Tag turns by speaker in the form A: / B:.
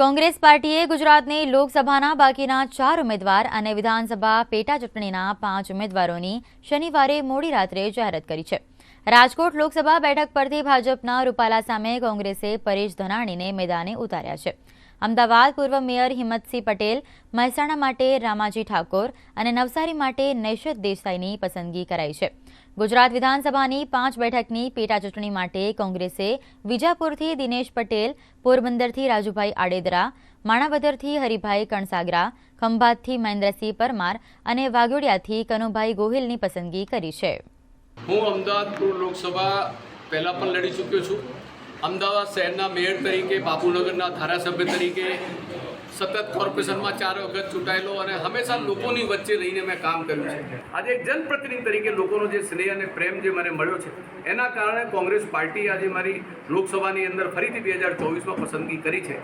A: કોંગ્રેસ પાર્ટીએ ગુજરાતની લોકસભાના બાકીના ચાર ઉમેદવાર અને વિધાનસભા પેટા ચૂંટણીના પાંચ ઉમેદવારોની શનિવારે મોડી રાત્રે જાહેરાત કરી છે. રાજકોટ લોકસભા બેઠક પરથી ભાજપના રૂપાલા સામે કોંગ્રેસે પરેશ ધનાણીને મેદાને ઉતાર્યા છે. અમદાવાદ પૂર્વ મેયર હિંમતસિંહ પટેલ, મહેસાણા માટે રામાજી ઠાકોર અને નવસારી માટે નૈશત દેસાઈની પસંદગી કરાઈ છે. ગુજરાત વિધાનસભાની પાંચ બેઠકની પેટા ચૂંટણી માટે કોંગ્રેસે વિજાપુરથી દિનેશ પટેલ, પોરબંદરથી રાજુભાઈ આડેદરા, માણાવદરથી હરિભાઈ કણસાગરા, ખંભાતથી મહેન્દ્રસિંહ પરમાર અને વાઘોડિયાથી કનુભાઈ ગોહિલની પસંદગી કરી છે.
B: હું અમદાવાદ લોકસભા પહેલાં પણ લડી ચૂક્યો છું. અમદાવાદ શહેરના મેયર તરીકે, બાપુનગરના ધારાસભ્ય તરીકે સતત કોર્પોરેશનમાં ચાર વખત ચૂંટાયેલો અને હંમેશા લોકોની વચ્ચે રહીને મેં કામ કર્યું છે. આજે એક જનપ્રતિનિધિ તરીકે લોકોનો જે સ્નેહ અને પ્રેમ જે મને મળ્યો છે, એના કારણે કોંગ્રેસ પાર્ટી આજે મારી લોકસભાની અંદર ફરીથી બે હજાર ચોવીસમાં પસંદગી કરી છે.